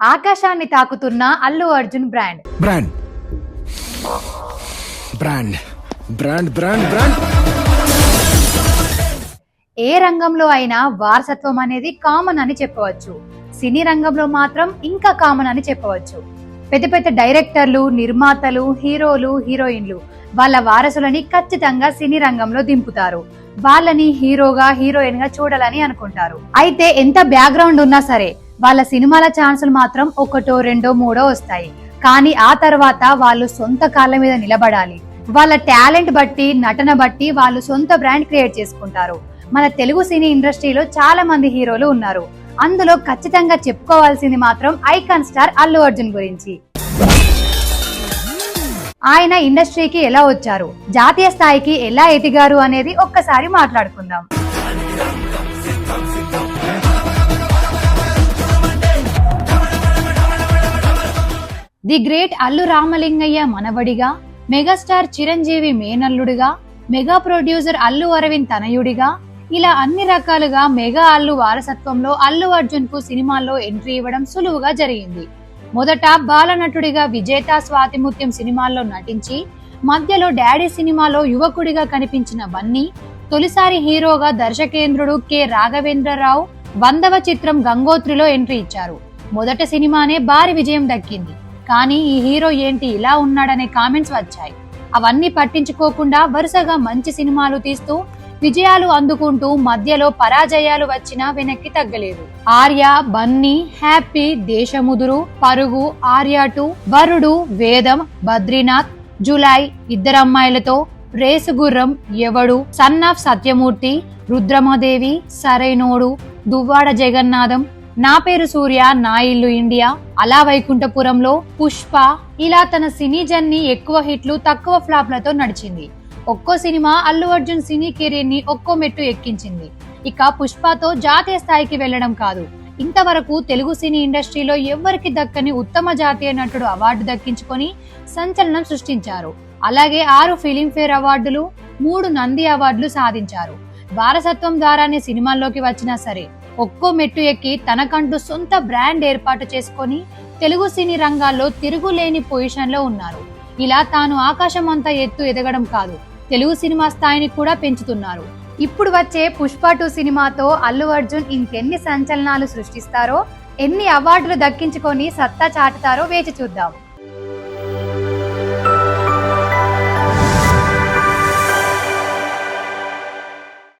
ఆకాశాన్ని తాకుతున్న Allu Arjun brand. Brand. Brand. Brand brand brand. ఏ రంగంలో అయినా వారసత్వం అనేది కామన్ అని చెప్పవచ్చు. సినీ రంగంలో మాత్రం ఇంకా కామన్ అని చెప్పవచ్చు. పెద్ద పెద్ద డైరెక్టర్లు నిర్మాతలు హీరోలు హీరోయిన్లు వాళ్ళ వారసులని ఖచ్చితంగా సినీ రంగంలో దింపుతారు. వాళ్ళని హీరోగా హీరోయిన్గా చూడాలని అనుకుంటారు. అయితే ఎంత బ్యాక్గ్రౌండ్ ఉన్నా సరే వాళ్ళ సినిమాల ఛాన్సులు మాత్రం ఒకటో రెండో మూడో వస్తాయి. కానీ ఆ తర్వాత వాళ్ళు సొంత కాళ్ళ మీద నిలబడాలి. వాళ్ళ టాలెంట్ బట్టి నటన బట్టి వాళ్ళు సొంత బ్రాండ్ క్రియేట్ చేసుకుంటారు. మన తెలుగు సినీ ఇండస్ట్రీలో చాలా మంది హీరోలు ఉన్నారు. అందులో ఖచ్చితంగా చెప్పుకోవాల్సింది మాత్రం ఐకాన్ స్టార్ అల్లు అర్జున్ గురించి. ఆయన ఇండస్ట్రీకి ఎలా వచ్చారు? జాతీయ స్థాయికి ఎలా ఎదిగారు అనేది ఒక్కసారి మాట్లాడుకుందాం. ది గ్రేట్ అల్లు రామలింగయ్య మనవడిగా మెగాస్టార్ చిరంజీవి మేనల్లుడిగా మెగా ప్రొడ్యూసర్ అల్లు అరవింద్ తనయుడిగా ఇలా అన్ని రకాలుగా మెగా అల్లు వారసత్వంలో అల్లు అర్జున్కు సినిమాల్లో ఎంట్రీ ఇవ్వడం సులువుగా జరిగింది. మొదట బాలనటుడిగా విజేత స్వాతిముత్యం సినిమాల్లో నటించి మధ్యలో డాడీ సినిమాలో యువకుడిగా కనిపించిన బన్నీ తొలిసారి హీరోగా దర్శకేంద్రుడు కె. రాఘవేంద్రరావు వందవ చిత్రం గంగోత్రిలో ఎంట్రీ ఇచ్చారు. మొదటి సినిమానే భారీ విజయం దక్కింది. కానీ ఈ హీరో ఏంటి? ఇలా ఉన్నాడనే కామెంట్స్ వచ్చాయి. అవన్నీ పట్టించుకోకుండా వరుసగా మంచి సినిమాలు తీస్తూ విజయాలు అందుకుంటూ మధ్యలో పరాజయాలు వచ్చినా వెనక్కి తగ్గలేదు. ఆర్య బన్నీ హ్యాపీ దేశముదురు పరుగు ఆర్య టూ వరుడు వేదం Badrinath July Iddarammayilatho Race Gurram Yevadu? Son of Satyamurthy Rudhramadevi Sarrainodu Duvvada Jagannadham Naa Peru Surya నా ఇల్లు ఇండియా. అలా వైకుంఠపురంలో పుష్ప ఇలా తన సినీ జర్నీ ఎక్కువ హిట్లు తక్కువ ఫ్లాప్లతో నడిచింది. ఒక్కో సినిమా అల్లు అర్జున్ సినీ కెరీర్ని ఒక్కో మెట్టు ఎక్కించింది. ఇక పుష్పతో జాతీయ స్థాయికి వెళ్ళడం కాదు. ఇంతవరకు తెలుగు సినీ ఇండస్ట్రీలో ఎవ్వరికి దక్కని ఉత్తమ జాతీయ నటుడు అవార్డు దక్కించుకొని సంచలనం సృష్టించారు. అలాగే ఆరు ఫిలింఫేర్ అవార్డులు మూడు నంది అవార్డులు సాధించారు. వారసత్వం ద్వారానే సినిమాల్లోకి వచ్చినా సరే ఒక్కో మెట్టు ఎక్కి తనకంటూ సొంత బ్రాండ్ ఏర్పాటు చేసుకొని తెలుగు సినీ రంగాల్లో తిరుగులేని పొజిషన్లో ఉన్నారు. ఇలా తాను ఆకాశం అంతా ఎత్తు ఎదగడం కాదు తెలుగు సినిమా స్థాయిని కూడా పెంచుతున్నారు. ఇప్పుడు వచ్చే పుష్ప టూ సినిమాతో అల్లు అర్జున్ ఇంకెన్ని సంచలనాలు సృష్టిస్తారో ఎన్ని అవార్డులు దక్కించుకొని సత్తా చాటుతారో వేచి చూద్దాం.